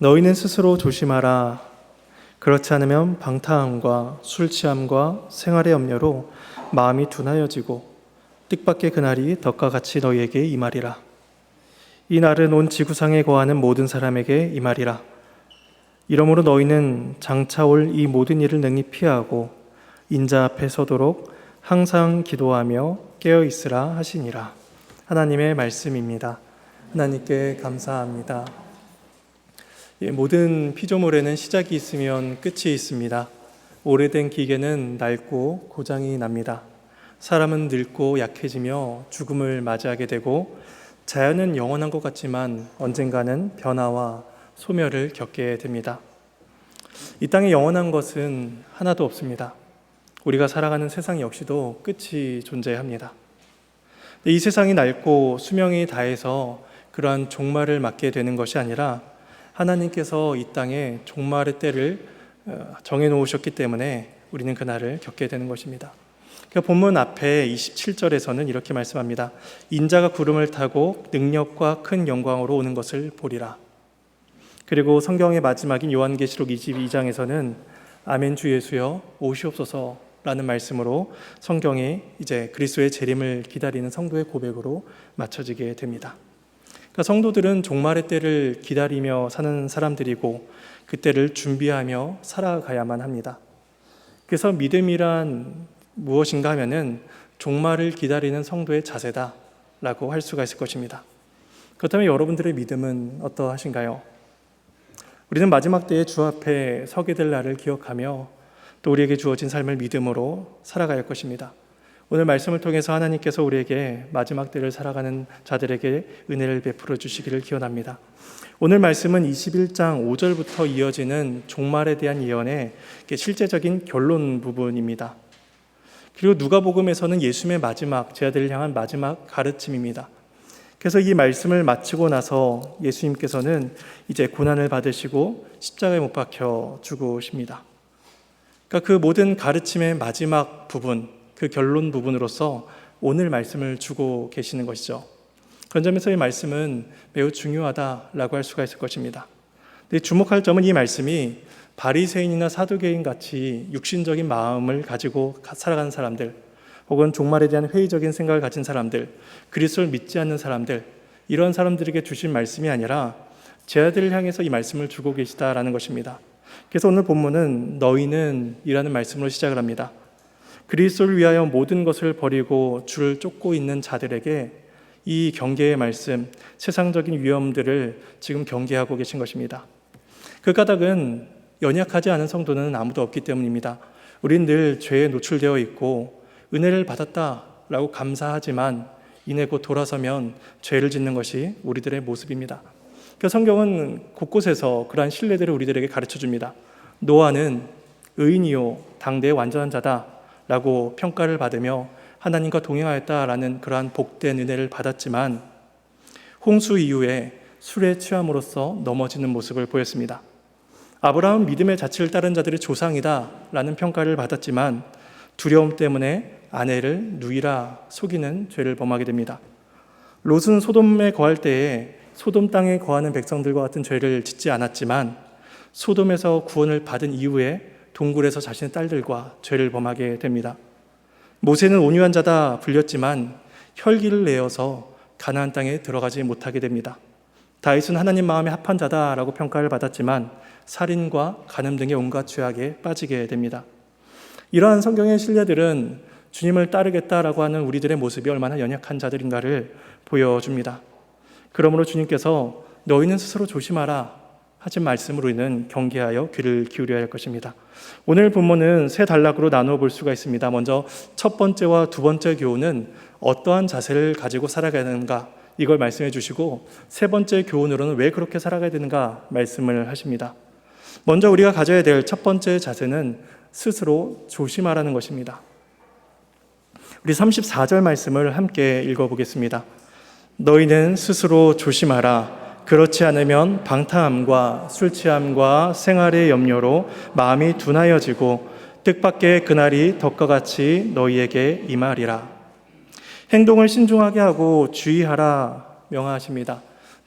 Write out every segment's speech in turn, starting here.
너희는 스스로 조심하라. 그렇지 않으면 방탕함과 술 취함과 생활의 염려로 마음이 둔하여지고 뜻밖의 그날이 덕과 같이 너희에게 임하리라. 이 날은 온 지구상에 거하는 모든 사람에게 임하리라. 이러므로 너희는 장차 올 이 모든 일을 능히 피하고 인자 앞에 서도록 항상 기도하며 깨어 있으라 하시니라. 하나님의 말씀입니다. 하나님께 감사합니다. 예, 모든 피조물에는 시작이 있으면 끝이 있습니다. 오래된 기계는 낡고 고장이 납니다. 사람은 늙고 약해지며 죽음을 맞이하게 되고 자연은 영원한 것 같지만 언젠가는 변화와 소멸을 겪게 됩니다. 이 땅에 영원한 것은 하나도 없습니다. 우리가 살아가는 세상 역시도 끝이 존재합니다. 이 세상이 낡고 수명이 다해서 그러한 종말을 맞게 되는 것이 아니라 하나님께서 이 땅에 종말의 때를 어, 정해 놓으셨기 때문에 우리는 그날을 겪게 되는 것입니다. 그 본문 앞에 27절에서는 이렇게 말씀합니다. 인자가 구름을 타고 능력과 큰 영광으로 오는 것을 보리라. 그리고 성경의 마지막인 요한계시록 22장에서는 아멘 주 예수여 오시옵소서라는 말씀으로 성경이 이제 그리스도의 재림을 기다리는 성도의 고백으로 맞춰지게 됩니다. 그러니까 성도들은 종말의 때를 기다리며 사는 사람들이고 그때를 준비하며 살아가야만 합니다. 그래서 믿음이란 무엇인가 하면은 종말을 기다리는 성도의 자세다라고 할 수가 있을 것입니다. 그렇다면 여러분들의 믿음은 어떠하신가요? 우리는 마지막 때에 주 앞에 서게 될 날을 기억하며 또 우리에게 주어진 삶을 믿음으로 살아갈 것입니다. 오늘 말씀을 통해서 하나님께서 우리에게 마지막 때를 살아가는 자들에게 은혜를 베풀어 주시기를 기원합니다. 오늘 말씀은 21장 5절부터 이어지는 종말에 대한 예언의 실제적인 결론 부분입니다. 그리고 누가복음에서는 예수님의 마지막 제자들을 향한 마지막 가르침입니다. 그래서 이 말씀을 마치고 나서 예수님께서는 이제 고난을 받으시고 십자가에 못 박혀 죽으십니다. 그러니까 그 모든 가르침의 마지막 부분, 그 결론 부분으로서 오늘 말씀을 주고 계시는 것이죠. 그런 점에서 이 말씀은 매우 중요하다라고 할 수가 있을 것입니다. 주목할 점은 이 말씀이 바리새인이나 사두개인 같이 육신적인 마음을 가지고 살아가는 사람들, 혹은 종말에 대한 회의적인 생각을 가진 사람들, 그리스도를 믿지 않는 사람들, 이런 사람들에게 주신 말씀이 아니라 제자들을 향해서 이 말씀을 주고 계시다라는 것입니다. 그래서 오늘 본문은 너희는 이라는 말씀으로 시작을 합니다. 그리스도를 위하여 모든 것을 버리고 주를 쫓고 있는 자들에게 이 경계의 말씀, 세상적인 위험들을 지금 경계하고 계신 것입니다. 그 까닭은 연약하지 않은 성도는 아무도 없기 때문입니다. 우린 늘 죄에 노출되어 있고 은혜를 받았다라고 감사하지만 이내 곧 돌아서면 죄를 짓는 것이 우리들의 모습입니다. 그 성경은 곳곳에서 그러한 신뢰들을 우리들에게 가르쳐 줍니다. 노아는 의인이요 당대의 완전한 자다 라고 평가를 받으며 하나님과 동행하였다라는 그러한 복된 은혜를 받았지만 홍수 이후에 술에 취함으로써 넘어지는 모습을 보였습니다. 아브라함 믿음의 자취를 따른 자들의 조상이다라는 평가를 받았지만 두려움 때문에 아내를 누이라 속이는 죄를 범하게 됩니다. 롯은 소돔에 거할 때에 소돔 땅에 거하는 백성들과 같은 죄를 짓지 않았지만 소돔에서 구원을 받은 이후에 동굴에서 자신의 딸들과 죄를 범하게 됩니다. 모세는 온유한 자다 불렸지만 혈기를 내어서 가나안 땅에 들어가지 못하게 됩니다. 다윗은 하나님 마음에 합한 자다라고 평가를 받았지만 살인과 간음 등의 온갖 죄악에 빠지게 됩니다. 이러한 성경의 신뢰들은 주님을 따르겠다라고 하는 우리들의 모습이 얼마나 연약한 자들인가를 보여줍니다. 그러므로 주님께서 너희는 스스로 조심하라 하신 말씀으로 우리는 경계하여 귀를 기울여야 할 것입니다. 오늘 본문은 세 단락으로 나누어 볼 수가 있습니다. 먼저 첫 번째와 두 번째 교훈은 어떠한 자세를 가지고 살아가야 되는가 이걸 말씀해 주시고 세 번째 교훈으로는 왜 그렇게 살아가야 되는가 말씀을 하십니다. 먼저 우리가 가져야 될 첫 번째 자세는 스스로 조심하라는 것입니다. 우리 34절 말씀을 함께 읽어 보겠습니다. 너희는 스스로 조심하라. 그렇지 않으면 방탕함과 술 취함과 생활의 염려로 마음이 둔하여지고 뜻밖의 그날이 덕과 같이 너희에게 임하리라. 행동을 신중하게 하고 주의하라 명하십니다.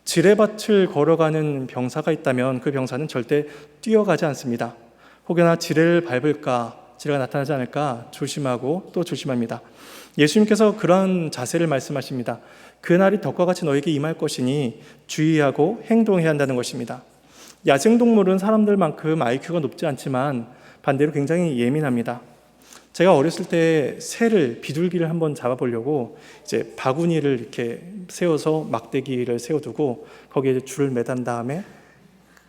지뢰밭을 걸어가는 병사가 있다면 그 병사는 절대 뛰어가지 않습니다. 혹여나 지뢰를 밟을까, 지뢰가 나타나지 않을까 조심하고 또 조심합니다. 예수님께서 그런 자세를 말씀하십니다. 그날이 덕과 같이 너에게 임할 것이니 주의하고 행동해야 한다는 것입니다. 야생동물은 사람들만큼 IQ가 높지 않지만 반대로 굉장히 예민합니다. 제가 어렸을 때 새를 비둘기를 한번 잡아보려고 이제 바구니를 이렇게 세워서 막대기를 세워두고 거기에 줄을 매단 다음에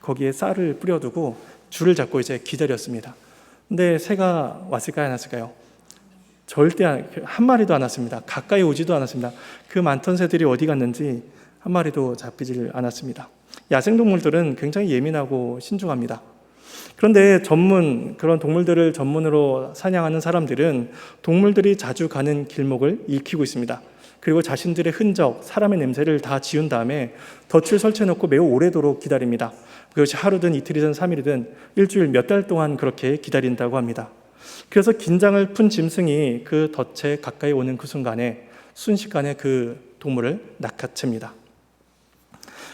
거기에 쌀을 뿌려두고 줄을 잡고 이제 기다렸습니다. 근데 새가 왔을까요, 안 왔을까요? 절대 안- 한 마리도 안 왔습니다. 가까이 오지도 않았습니다. 그 많던 새들이 어디 갔는지 한 마리도 잡히질 않았습니다. 야생동물들은 굉장히 예민하고 신중합니다. 그런데 전문 그런 동물들을 전문으로 사냥하는 사람들은 동물들이 자주 가는 길목을 익히고 있습니다. 그리고 자신들의 흔적, 사람의 냄새를 다 지운 다음에 덫을 설치해 놓고 매우 오래도록 기다립니다. 그것이 하루든 이틀이든 삼일이든 일주일 몇 달 동안 그렇게 기다린다고 합니다. 그래서 긴장을 푼 짐승이 그 덫에 가까이 오는 그 순간에 순식간에 그 동물을 낚아챕니다.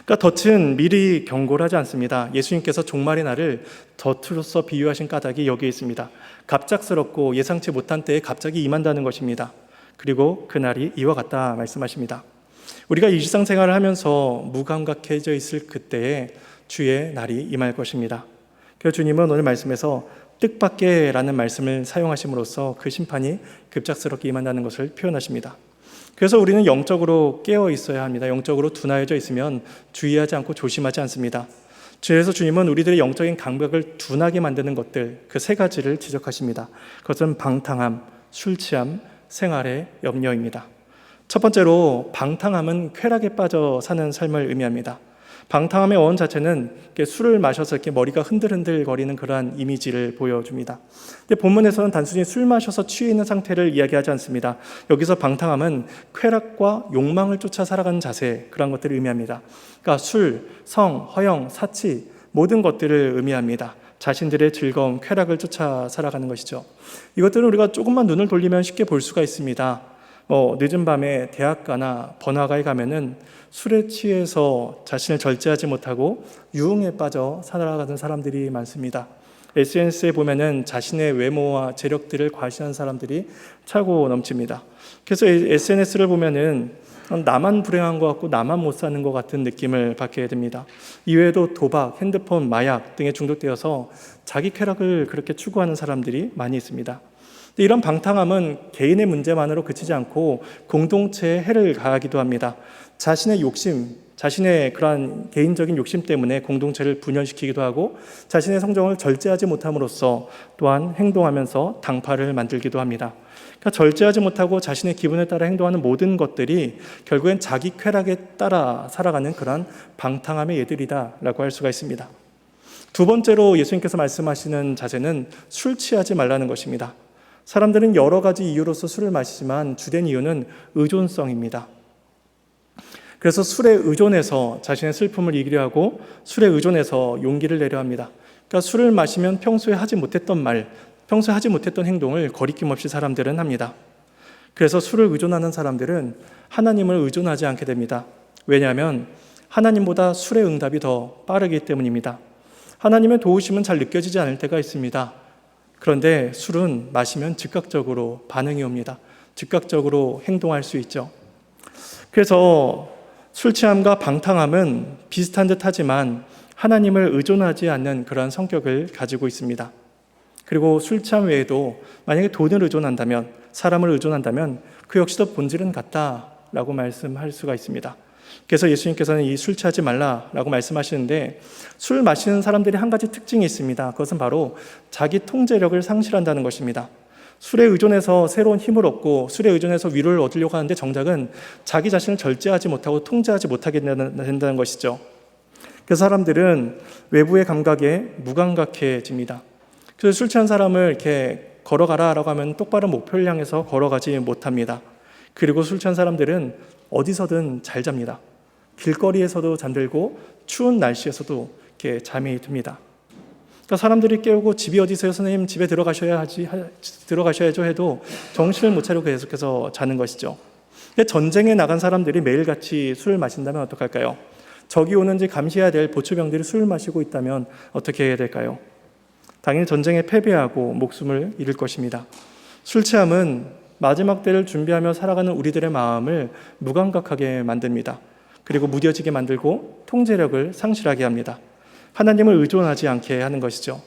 그러니까 덫은 미리 경고를 하지 않습니다. 예수님께서 종말의 날을 덫으로서 비유하신 까닭이 여기에 있습니다. 갑작스럽고 예상치 못한 때에 갑자기 임한다는 것입니다. 그리고 그날이 이와 같다 말씀하십니다. 우리가 일상생활을 하면서 무감각해져 있을 그때에 주의 날이 임할 것입니다. 그래서 주님은 오늘 말씀에서 뜻밖에라는 말씀을 사용하심으로써 그 심판이 급작스럽게 임한다는 것을 표현하십니다. 그래서 우리는 영적으로 깨어 있어야 합니다. 영적으로 둔하여져 있으면 주의하지 않고 조심하지 않습니다. 그래서 주님은 우리들의 영적인 감각을 둔하게 만드는 것들 그 세 가지를 지적하십니다. 그것은 방탕함, 술 취함, 생활의 염려입니다. 첫 번째로 방탕함은 쾌락에 빠져 사는 삶을 의미합니다. 방탕함의 원 자체는 술을 마셔서 이렇게 머리가 흔들흔들 거리는 그러한 이미지를 보여줍니다. 근데 본문에서는 단순히 술 마셔서 취해 있는 상태를 이야기하지 않습니다. 여기서 방탕함은 쾌락과 욕망을 쫓아 살아가는 자세 그런 것들을 의미합니다. 그러니까 술, 성, 허영, 사치 모든 것들을 의미합니다. 자신들의 즐거움, 쾌락을 쫓아 살아가는 것이죠. 이것들은 우리가 조금만 눈을 돌리면 쉽게 볼 수가 있습니다. 뭐 늦은 밤에 대학가나 번화가에 가면은 술에 취해서 자신을 절제하지 못하고 유흥에 빠져 살아가는 사람들이 많습니다. SNS에 보면은 자신의 외모와 재력들을 과시한 사람들이 차고 넘칩니다. 그래서 SNS를 보면은 나만 불행한 것 같고 나만 못 사는 것 같은 느낌을 받게 됩니다. 이외에도 도박, 핸드폰, 마약 등에 중독되어서 자기 쾌락을 그렇게 추구하는 사람들이 많이 있습니다. 이런 방탕함은 개인의 문제만으로 그치지 않고 공동체에 해를 가하기도 합니다. 자신의 욕심, 자신의 그러한 개인적인 욕심 때문에 공동체를 분열시키기도 하고 자신의 성정을 절제하지 못함으로써 또한 행동하면서 당파를 만들기도 합니다. 그러니까 절제하지 못하고 자신의 기분에 따라 행동하는 모든 것들이 결국엔 자기 쾌락에 따라 살아가는 그러한 방탕함의 예들이다라고 할 수가 있습니다. 두 번째로 예수님께서 말씀하시는 자세는 술 취하지 말라는 것입니다. 사람들은 여러 가지 이유로서 술을 마시지만 주된 이유는 의존성입니다. 그래서 술에 의존해서 자신의 슬픔을 이기려 하고 술에 의존해서 용기를 내려 합니다. 그러니까 술을 마시면 평소에 하지 못했던 말, 평소에 하지 못했던 행동을 거리낌 없이 사람들은 합니다. 그래서 술을 의존하는 사람들은 하나님을 의존하지 않게 됩니다. 왜냐하면 하나님보다 술의 응답이 더 빠르기 때문입니다. 하나님의 도우심은 잘 느껴지지 않을 때가 있습니다. 그런데 술은 마시면 즉각적으로 반응이 옵니다. 즉각적으로 행동할 수 있죠. 그래서 술 취함과 방탕함은 비슷한 듯 하지만 하나님을 의존하지 않는 그러한 성격을 가지고 있습니다. 그리고 술 취함 외에도 만약에 돈을 의존한다면, 사람을 의존한다면 그 역시도 본질은 같다라고 말씀할 수가 있습니다. 그래서 예수님께서는 이 술 취하지 말라라고 말씀하시는데 술 마시는 사람들이 한 가지 특징이 있습니다. 그것은 바로 자기 통제력을 상실한다는 것입니다. 술에 의존해서 새로운 힘을 얻고 술에 의존해서 위로를 얻으려고 하는데 정작은 자기 자신을 절제하지 못하고 통제하지 못하게 된다는 것이죠. 그래서 사람들은 외부의 감각에 무감각해집니다. 그래서 술 취한 사람을 이렇게 걸어가라라고 하면 똑바른 목표를 향해서 걸어가지 못합니다. 그리고 술 취한 사람들은 어디서든 잘 잡니다. 길거리에서도 잠들고 추운 날씨에서도 이렇게 잠이 듭니다. 그러니까 사람들이 깨우고 집이 어디서요? 선생님 집에 들어가셔야 하지 하, 들어가셔야죠 해도 정신을 못 차리고 계속해서 자는 것이죠. 근데 전쟁에 나간 사람들이 매일같이 술을 마신다면 어떡할까요? 적이 오는지 감시해야 될 보초병들이 술을 마시고 있다면 어떻게 해야 될까요? 당연히 전쟁에 패배하고 목숨을 잃을 것입니다. 술 취함은 마지막 때를 준비하며 살아가는 우리들의 마음을 무감각하게 만듭니다. 그리고 무뎌지게 만들고 통제력을 상실하게 합니다. 하나님을 의존하지 않게 하는 것이죠.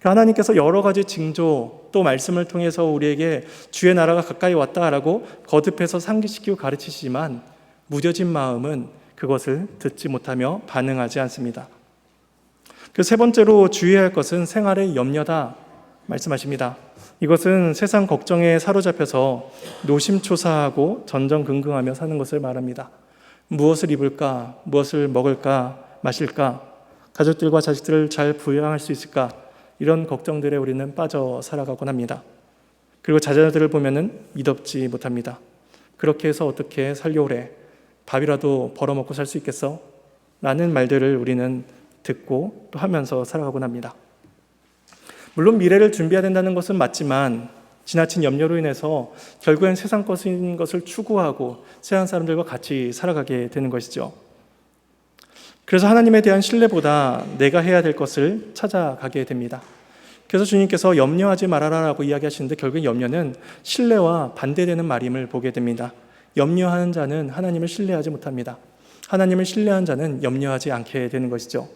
그 하나님께서 여러 가지 징조 또 말씀을 통해서 우리에게 주의 나라가 가까이 왔다라고 거듭해서 상기시키고 가르치시지만 무뎌진 마음은 그것을 듣지 못하며 반응하지 않습니다. 그 세 번째로 주의해야 할 것은 생활의 염려다 말씀하십니다. 이것은 세상 걱정에 사로잡혀서 노심초사하고 전전긍긍하며 사는 것을 말합니다. 무엇을 입을까? 무엇을 먹을까? 마실까? 가족들과 자식들을 잘 부양할 수 있을까? 이런 걱정들에 우리는 빠져 살아가곤 합니다. 그리고 자녀들을 보면은 미덥지 못합니다. 그렇게 해서 어떻게 살려오래? 밥이라도 벌어먹고 살 수 있겠어? 라는 말들을 우리는 듣고 또 하면서 살아가곤 합니다. 물론 미래를 준비해야 된다는 것은 맞지만 지나친 염려로 인해서 결국엔 세상 것인 것을 추구하고 세상 사람들과 같이 살아가게 되는 것이죠. 그래서 하나님에 대한 신뢰보다 내가 해야 될 것을 찾아가게 됩니다. 그래서 주님께서 염려하지 말아라라고 이야기하시는데 결국 염려는 신뢰와 반대되는 말임을 보게 됩니다. 염려하는 자는 하나님을 신뢰하지 못합니다. 하나님을 신뢰한 자는 염려하지 않게 되는 것이죠.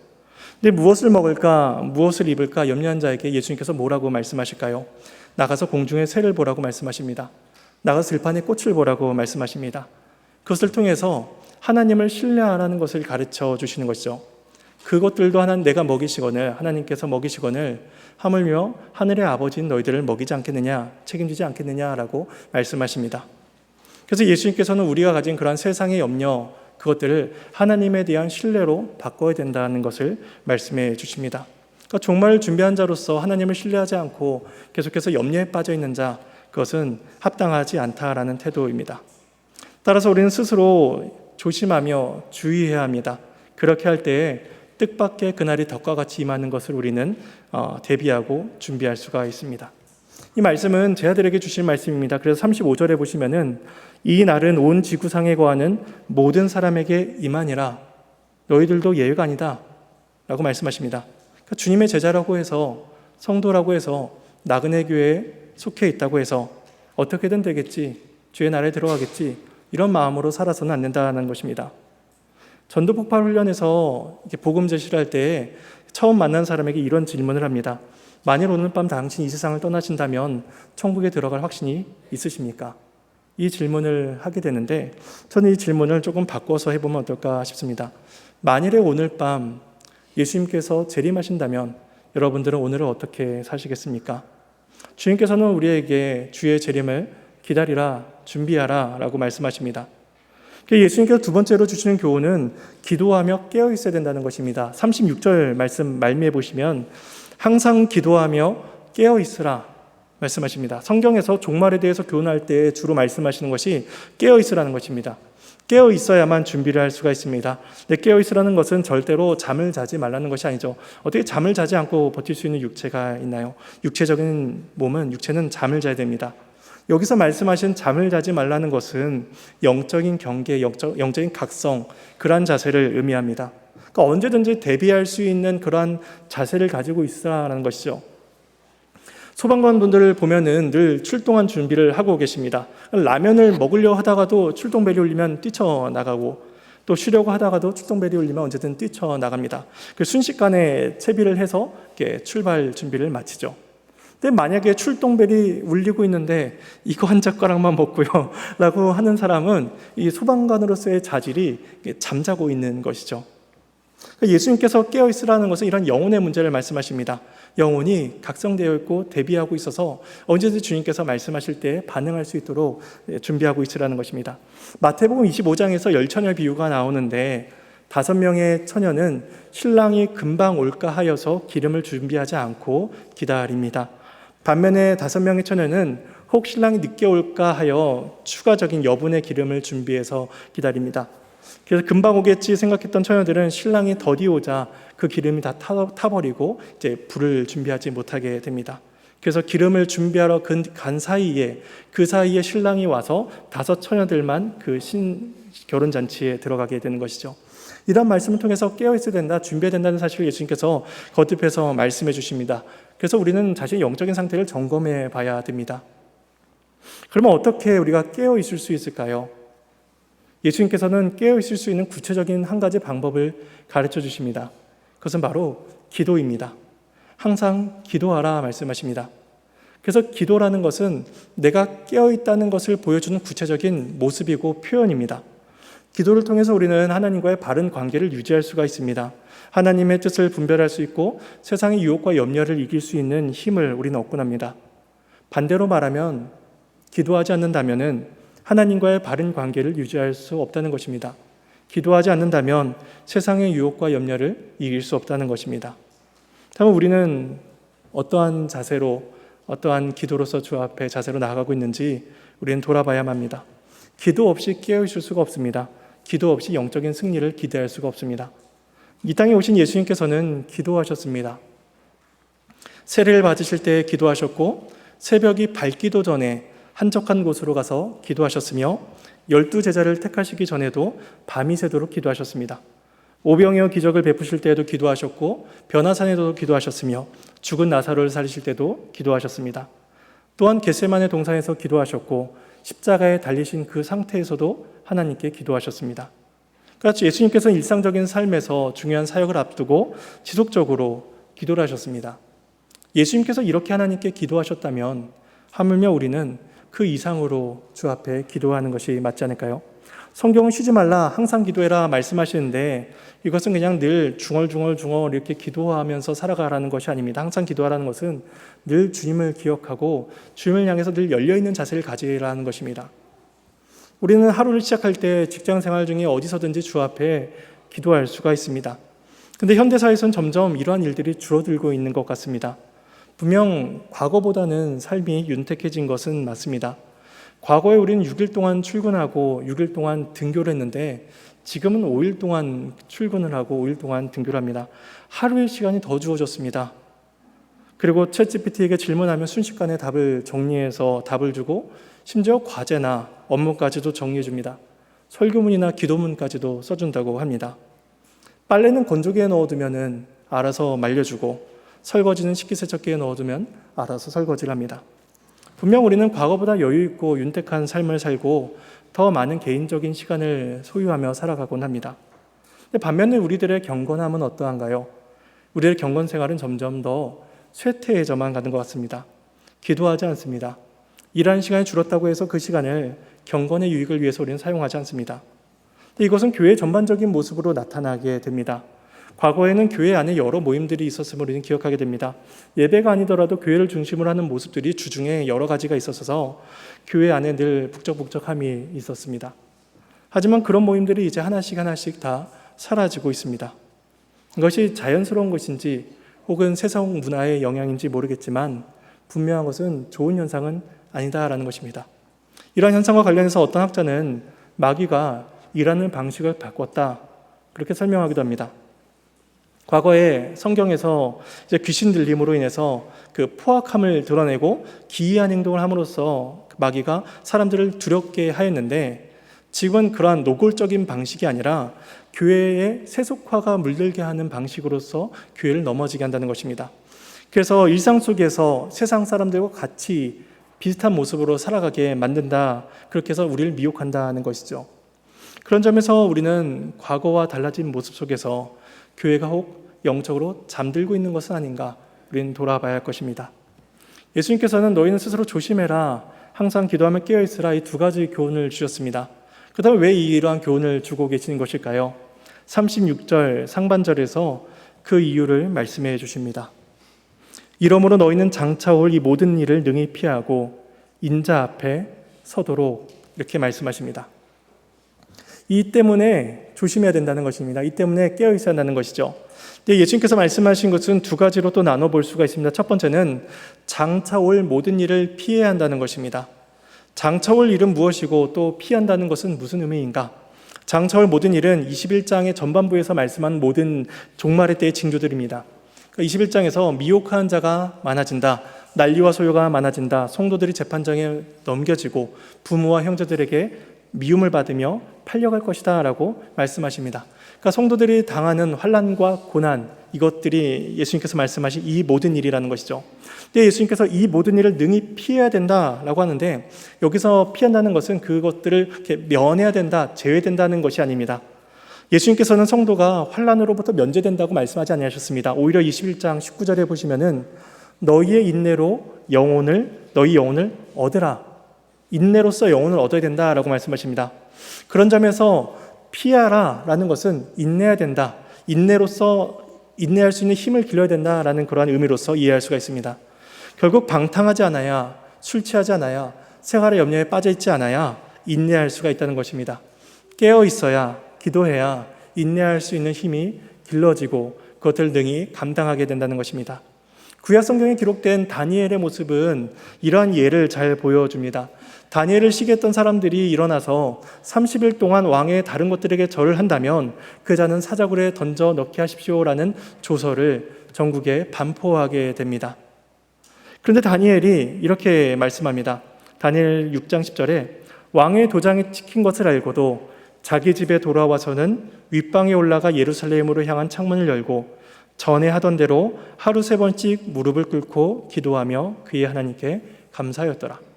근데 무엇을 먹을까, 무엇을 입을까 염려한 자에게 예수님께서 뭐라고 말씀하실까요? 나가서 공중의 새를 보라고 말씀하십니다. 나가서 들판의 꽃을 보라고 말씀하십니다. 그것을 통해서 하나님을 신뢰하라는 것을 가르쳐 주시는 것이죠. 그것들도 하나님 내가 먹이시거늘 하나님께서 먹이시거늘 하물며 하늘의 아버지인 너희들을 먹이지 않겠느냐 책임지지 않겠느냐라고 말씀하십니다. 그래서 예수님께서는 우리가 가진 그러한 세상의 염려 그것들을 하나님에 대한 신뢰로 바꿔야 된다는 것을 말씀해 주십니다. 그러니까 종말을 준비한 자로서 하나님을 신뢰하지 않고 계속해서 염려에 빠져 있는 자 그것은 합당하지 않다라는 태도입니다. 따라서 우리는 스스로 조심하며 주의해야 합니다. 그렇게 할 때에 뜻밖의 그날이 덕과 같이 임하는 것을 우리는 어, 대비하고 준비할 수가 있습니다. 이 말씀은 제 아들에게 주신 말씀입니다. 그래서 35절에 보시면은 이 날은 온 지구상에 거하는 모든 사람에게 임하니라 너희들도 예외가 아니다 라고 말씀하십니다. 그러니까 주님의 제자라고 해서 성도라고 해서 나그네 교회에 속해 있다고 해서 어떻게든 되겠지 주의 나라에 들어가겠지 이런 마음으로 살아서는 안 된다는 것입니다. 전도 폭발 훈련에서 복음 제시를 할 때 처음 만난 사람에게 이런 질문을 합니다. 만일 오늘 밤 당신 이 세상을 떠나신다면 천국에 들어갈 확신이 있으십니까? 이 질문을 하게 되는데 저는 이 질문을 조금 바꿔서 해보면 어떨까 싶습니다. 만일에 오늘 밤 예수님께서 재림하신다면 여러분들은 오늘을 어떻게 사시겠습니까? 주님께서는 우리에게 주의 재림을 기다리라, 준비하라 라고 말씀하십니다. 예수님께서 두 번째로 주시는 교훈은 기도하며 깨어 있어야 된다는 것입니다. 36절 말씀 말미에 보시면 항상 기도하며 깨어 있으라 말씀하십니다. 성경에서 종말에 대해서 교훈할 때 주로 말씀하시는 것이 깨어 있으라는 것입니다. 깨어 있어야만 준비를 할 수가 있습니다. 근데 깨어 있으라는 것은 절대로 잠을 자지 말라는 것이 아니죠. 어떻게 잠을 자지 않고 버틸 수 있는 육체가 있나요? 육체적인 몸은 육체는 잠을 자야 됩니다. 여기서 말씀하신 잠을 자지 말라는 것은 영적인 경계, 영적, 영적인 각성, 그러한 자세를 의미합니다. 그러니까 언제든지 대비할 수 있는 그러한 자세를 가지고 있으라는 것이죠. 소방관 분들을 보면은 늘 출동한 준비를 하고 계십니다. 라면을 먹으려 하다가도 출동벨이 울리면 뛰쳐나가고 또 쉬려고 하다가도 출동벨이 울리면 언제든 뛰쳐나갑니다. 그 순식간에 채비를 해서 출발 준비를 마치죠. 근데 만약에 출동벨이 울리고 있는데 이거 한 젓가락만 먹고요. 라고 하는 사람은 이 소방관으로서의 자질이 잠자고 있는 것이죠. 그러니까 예수님께서 깨어 있으라는 것은 이런 영혼의 문제를 말씀하십니다. 영혼이 각성되어 있고 대비하고 있어서 언제든지 주님께서 말씀하실 때 반응할 수 있도록 준비하고 있으라는 것입니다. 마태복음 25장에서 열처녀 비유가 나오는데 다섯 명의 처녀는 신랑이 금방 올까 하여서 기름을 준비하지 않고 기다립니다. 반면에 다섯 명의 처녀는 혹 신랑이 늦게 올까 하여 추가적인 여분의 기름을 준비해서 기다립니다. 그래서 금방 오겠지 생각했던 처녀들은 신랑이 더디 오자 그 기름이 다 타, 버리고 이제 불을 준비하지 못하게 됩니다. 그래서 기름을 준비하러 간 사이에 그 사이에 신랑이 와서 다섯 처녀들만 그 신 결혼 잔치에 들어가게 되는 것이죠. 이런 말씀을 통해서 깨어 있어야 된다, 준비해야 된다는 사실을 예수님께서 거듭해서 말씀해 주십니다. 그래서 우리는 자신의 영적인 상태를 점검해 봐야 됩니다. 그러면 어떻게 우리가 깨어 있을 수 있을까요? 예수님께서는 깨어 있을 수 있는 구체적인 한 가지 방법을 가르쳐 주십니다. 그것은 바로 기도입니다. 항상 기도하라 말씀하십니다. 그래서 기도라는 것은 내가 깨어 있다는 것을 보여주는 구체적인 모습이고 표현입니다. 기도를 통해서 우리는 하나님과의 바른 관계를 유지할 수가 있습니다. 하나님의 뜻을 분별할 수 있고 세상의 유혹과 염려를 이길 수 있는 힘을 우리는 얻곤 합니다. 반대로 말하면 기도하지 않는다면은 하나님과의 바른 관계를 유지할 수 없다는 것입니다. 기도하지 않는다면 세상의 유혹과 염려를 이길 수 없다는 것입니다. 다만 우리는 어떠한 자세로 어떠한 기도로서 주 앞에 자세로 나아가고 있는지 우리는 돌아봐야만 합니다. 기도 없이 깨어 있을 수가 없습니다. 기도 없이 영적인 승리를 기대할 수가 없습니다. 이 땅에 오신 예수님께서는 기도하셨습니다. 세례를 받으실 때 기도하셨고 새벽이 밝기도 전에 한적한 곳으로 가서 기도하셨으며 열두 제자를 택하시기 전에도 밤이 새도록 기도하셨습니다. 오병이어 기적을 베푸실 때에도 기도하셨고 변화산에도 기도하셨으며 죽은 나사로를 살리실 때도 기도하셨습니다. 또한 겟세만의 동산에서 기도하셨고 십자가에 달리신 그 상태에서도 하나님께 기도하셨습니다. 그렇지 예수님께서 일상적인 삶에서 중요한 사역을 앞두고 지속적으로 기도를 하셨습니다. 예수님께서 이렇게 하나님께 기도하셨다면 하물며 우리는 그 이상으로 주 앞에 기도하는 것이 맞지 않을까요? 성경은 쉬지 말라 항상 기도해라 말씀하시는데 이것은 그냥 늘 중얼중얼 중얼 이렇게 기도하면서 살아가라는 것이 아닙니다. 항상 기도하라는 것은 늘 주님을 기억하고 주님을 향해서 늘 열려 있는 자세를 가지라는 것입니다. 우리는 하루를 시작할 때 직장 생활 중에 어디서든지 주 앞에 기도할 수가 있습니다. 근데 현대사에서는 점점 이러한 일들이 줄어들고 있는 것 같습니다. 분명 과거보다는 삶이 윤택해진 것은 맞습니다. 과거에 우리는 6일 동안 출근하고 6일 동안 등교를 했는데 지금은 5일 동안 출근을 하고 5일 동안 등교를 합니다. 하루의 시간이 더 주어졌습니다. 그리고 챗GPT에게 질문하면 순식간에 답을 정리해서 답을 주고 심지어 과제나 업무까지도 정리해 줍니다. 설교문이나 기도문까지도 써준다고 합니다. 빨래는 건조기에 넣어두면 알아서 말려주고 설거지는 식기세척기에 넣어두면 알아서 설거지를 합니다. 분명 우리는 과거보다 여유 있고 윤택한 삶을 살고 더 많은 개인적인 시간을 소유하며 살아가곤 합니다. 반면에 우리들의 경건함은 어떠한가요? 우리의 경건 생활은 점점 더 쇠퇴해져만 가는 것 같습니다. 기도하지 않습니다. 일하는 시간이 줄었다고 해서 그 시간을 경건의 유익을 위해서 우리는 사용하지 않습니다. 이것은 교회 전반적인 모습으로 나타나게 됩니다. 과거에는 교회 안에 여러 모임들이 있었음을 우리는 기억하게 됩니다. 예배가 아니더라도 교회를 중심으로 하는 모습들이 주중에 여러 가지가 있었어서 교회 안에 늘 북적북적함이 있었습니다. 하지만 그런 모임들이 이제 하나씩 하나씩 다 사라지고 있습니다. 이것이 자연스러운 것인지 혹은 세상 문화의 영향인지 모르겠지만 분명한 것은 좋은 현상은 아니다라는 것입니다. 이러한 현상과 관련해서 어떤 학자는 마귀가 일하는 방식을 바꿨다 그렇게 설명하기도 합니다. 과거에 성경에서 이제 귀신 들림으로 인해서 그 포악함을 드러내고 기이한 행동을 함으로써 마귀가 사람들을 두렵게 하였는데 지금은 그러한 노골적인 방식이 아니라 교회의 세속화가 물들게 하는 방식으로서 교회를 넘어지게 한다는 것입니다. 그래서 일상 속에서 세상 사람들과 같이 비슷한 모습으로 살아가게 만든다. 그렇게 해서 우리를 미혹한다는 것이죠. 그런 점에서 우리는 과거와 달라진 모습 속에서 교회가 혹 영적으로 잠들고 있는 것은 아닌가 우리는 돌아봐야 할 것입니다. 예수님께서는 너희는 스스로 조심해라. 항상 기도하며 깨어 있으라. 이 두 가지 교훈을 주셨습니다. 그다음에 왜 이러한 교훈을 주고 계시는 것일까요? 36절 상반절에서 그 이유를 말씀해 주십니다. 이러므로 너희는 장차 올 이 모든 일을 능히 피하고 인자 앞에 서도록 이렇게 말씀하십니다. 이 때문에 조심해야 된다는 것입니다. 이 때문에 깨어 있어야 한다는 것이죠. 예수님께서 말씀하신 것은 두 가지로 또 나눠 볼 수가 있습니다. 첫 번째는 장차 올 모든 일을 피해야 한다는 것입니다. 장차 올 일은 무엇이고 또 피한다는 것은 무슨 의미인가? 장차 올 모든 일은 21장의 전반부에서 말씀한 모든 종말의 때의 징조들입니다. 21장에서 그러니까 미혹한 자가 많아진다. 난리와 소요가 많아진다. 성도들이 재판장에 넘겨지고 부모와 형제들에게 미움을 받으며 팔려갈 것이다 라고 말씀하십니다. 그러니까 성도들이 당하는 환란과 고난 이것들이 예수님께서 말씀하신 이 모든 일이라는 것이죠. 근데 예수님께서 이 모든 일을 능히 피해야 된다라고 하는데 여기서 피한다는 것은 그것들을 이렇게 면해야 된다, 제외된다는 것이 아닙니다. 예수님께서는 성도가 환란으로부터 면제된다고 말씀하지 아니하셨습니다. 오히려 21장 19절에 보시면은 너희의 인내로 영혼을 너희 영혼을 얻으라. 인내로서 영혼을 얻어야 된다라고 말씀하십니다. 그런 점에서 피하라라는 것은 인내해야 된다. 인내로서 인내할 수 있는 힘을 길러야 된다라는 그러한 의미로서 이해할 수가 있습니다. 결국 방탕하지 않아야 술 취하지 않아야 생활의 염려에 빠져 있지 않아야 인내할 수가 있다는 것입니다. 깨어 있어야 기도해야 인내할 수 있는 힘이 길러지고 그것을 능히 감당하게 된다는 것입니다. 구약 성경에 기록된 다니엘의 모습은 이러한 예를 잘 보여줍니다. 다니엘을 시기했던 사람들이 일어나서 30일 동안 왕의 다른 것들에게 절을 한다면 그 자는 사자굴에 던져 넣게 하십시오라는 조서를 전국에 반포하게 됩니다. 그런데 다니엘이 이렇게 말씀합니다. 다니엘 6장 10절에 왕의 도장이 찍힌 것을 알고도 자기 집에 돌아와서는 윗방에 올라가 예루살렘으로 향한 창문을 열고 전에 하던 대로 하루 세 번씩 무릎을 꿇고 기도하며 그의 하나님께 감사하였더라.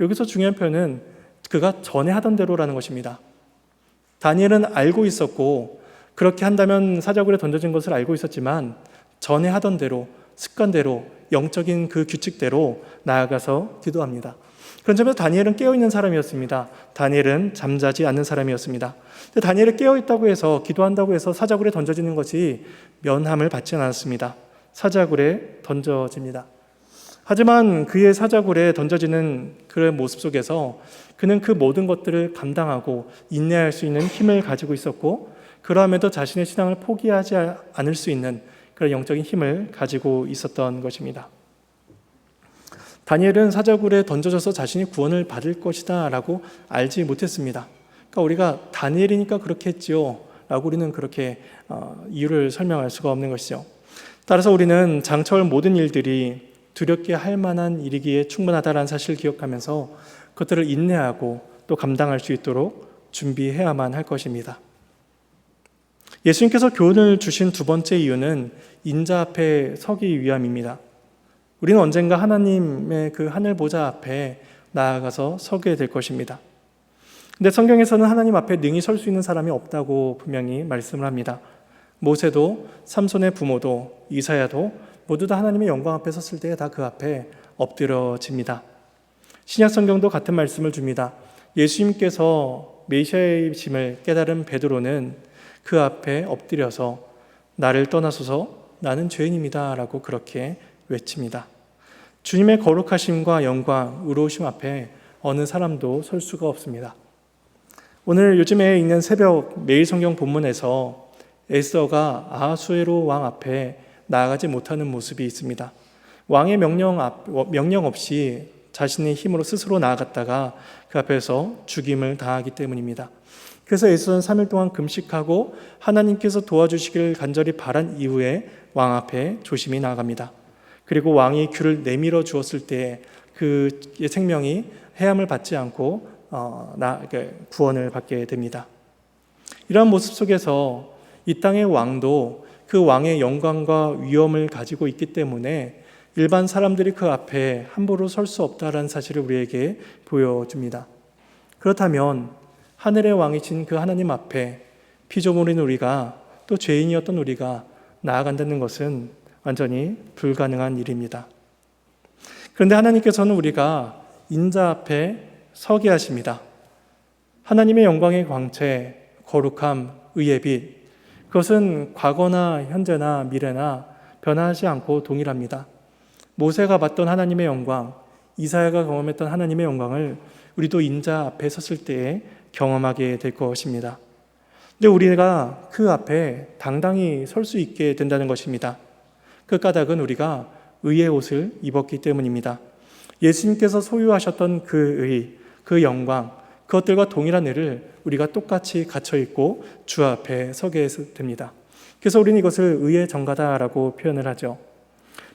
여기서 중요한 표현은 그가 전에 하던 대로라는 것입니다. 다니엘은 알고 있었고 그렇게 한다면 사자굴에 던져진 것을 알고 있었지만 전에 하던 대로 습관대로 영적인 그 규칙대로 나아가서 기도합니다. 그런 점에서 다니엘은 깨어 있는 사람이었습니다. 다니엘은 잠자지 않는 사람이었습니다. 근데 다니엘이 깨어 있다고 해서 기도한다고 해서 사자굴에 던져지는 것이 면함을 받지 않았습니다. 사자굴에 던져집니다. 하지만 그의 사자굴에 던져지는 그런 모습 속에서 그는 그 모든 것들을 감당하고 인내할 수 있는 힘을 가지고 있었고 그러함에도 자신의 신앙을 포기하지 않을 수 있는 그런 영적인 힘을 가지고 있었던 것입니다. 다니엘은 사자굴에 던져져서 자신이 구원을 받을 것이다 라고 알지 못했습니다. 그러니까 우리가 다니엘이니까 그렇게 했지요. 라고 우리는 그렇게 어, 이유를 설명할 수가 없는 것이죠. 따라서 우리는 장차올 모든 일들이 두렵게 할 만한 일이기에 충분하다라는 사실을 기억하면서 그것들을 인내하고 또 감당할 수 있도록 준비해야만 할 것입니다. 예수님께서 교훈을 주신 두 번째 이유는 인자 앞에 서기 위함입니다. 우리는 언젠가 하나님의 그 하늘 보좌 앞에 나아가서 서게 될 것입니다. 근데 성경에서는 하나님 앞에 능히 설 수 있는 사람이 없다고 분명히 말씀을 합니다. 모세도 삼손의 부모도 이사야도 모두 다 하나님의 영광 앞에 섰을 때다그 앞에 엎드려집니다. 신약 성경도 같은 말씀을 줍니다. 예수님께서 메시아이심을 깨달은 베드로는 그 앞에 엎드려서 나를 떠나소서 나는 죄인입니다라고 그렇게 외칩니다. 주님의 거룩하심과 영광, 의로우심 앞에 어느 사람도 설 수가 없습니다. 오늘 요즘에 읽는 새벽 매일 성경 본문에서 에스더가 아하수에로 왕 앞에 나아가지 못하는 모습이 있습니다. 왕의 명령, 앞, 명령 없이 자신의 힘으로 스스로 나아갔다가 그 앞에서 죽임을 당하기 때문입니다. 그래서 에스더는 3일 동안 금식하고 하나님께서 도와주시기를 간절히 바란 이후에 왕 앞에 조심히 나아갑니다. 그리고 왕이 귀를 내밀어 주었을 때 그 생명이 해함을 받지 않고 어, 나, 구원을 받게 됩니다. 이러한 모습 속에서 이 땅의 왕도 그 왕의 영광과 위엄을 가지고 있기 때문에 일반 사람들이 그 앞에 함부로 설 수 없다라는 사실을 우리에게 보여줍니다. 그렇다면 하늘의 왕이신 그 하나님 앞에 피조물인 우리가 또 죄인이었던 우리가 나아간다는 것은 완전히 불가능한 일입니다. 그런데 하나님께서는 우리가 인자 앞에 서게 하십니다. 하나님의 영광의 광채, 거룩함, 의의 빛, 그것은 과거나 현재나 미래나 변하지 않고 동일합니다. 모세가 봤던 하나님의 영광, 이사야가 경험했던 하나님의 영광을 우리도 인자 앞에 섰을 때에 경험하게 될 것입니다. 근데 우리가 그 앞에 당당히 설 수 있게 된다는 것입니다. 그 까닭은 우리가 의의 옷을 입었기 때문입니다. 예수님께서 소유하셨던 그 의, 그 영광, 그것들과 동일한 의를 우리가 똑같이 갇혀 있고 주 앞에 서게 됩니다. 그래서 우리는 이것을 의의 정가다라고 표현을 하죠.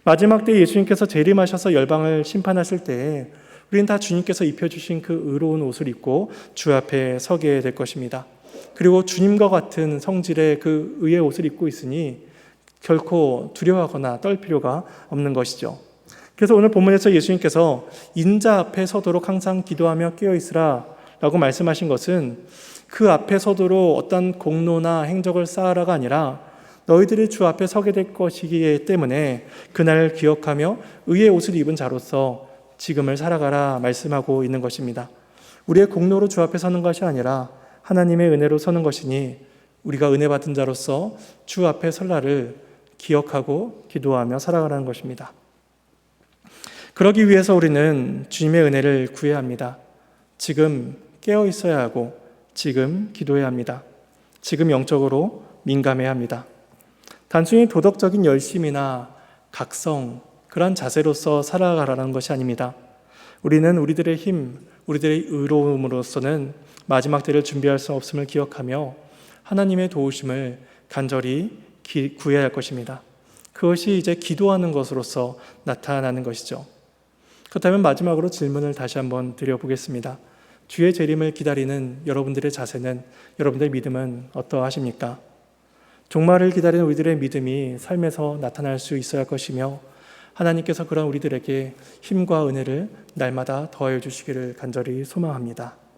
마지막 때 예수님께서 재림하셔서 열방을 심판하실 때 우리는 다 주님께서 입혀주신 그 의로운 옷을 입고 주 앞에 서게 될 것입니다. 그리고 주님과 같은 성질의 그 의의 옷을 입고 있으니 결코 두려워하거나 떨 필요가 없는 것이죠. 그래서 오늘 본문에서 예수님께서 인자 앞에 서도록 항상 기도하며 깨어 있으라 라고 말씀하신 것은 그 앞에 서도록 어떤 공로나 행적을 쌓으라가 아니라 너희들이 주 앞에 서게 될 것이기 때문에 그날을 기억하며 의의 옷을 입은 자로서 지금을 살아가라 말씀하고 있는 것입니다. 우리의 공로로 주 앞에 서는 것이 아니라 하나님의 은혜로 서는 것이니 우리가 은혜 받은 자로서 주 앞에 설날을 기억하고 기도하며 살아가라는 것입니다. 그러기 위해서 우리는 주님의 은혜를 구해야 합니다. 지금 깨어 있어야 하고 지금 기도해야 합니다. 지금 영적으로 민감해야 합니다. 단순히 도덕적인 열심이나 각성, 그런 자세로서 살아가라는 것이 아닙니다. 우리는 우리들의 힘, 우리들의 의로움으로서는 마지막 때를 준비할 수 없음을 기억하며 하나님의 도우심을 간절히 기- 구해야 할 것입니다. 그것이 이제 기도하는 것으로서 나타나는 것이죠. 그렇다면 마지막으로 질문을 다시 한번 드려보겠습니다. 주의 재림을 기다리는 여러분들의 자세는 여러분들의 믿음은 어떠하십니까? 종말을 기다리는 우리들의 믿음이 삶에서 나타날 수 있어야 할 것이며 하나님께서 그런 우리들에게 힘과 은혜를 날마다 더해 주시기를 간절히 소망합니다.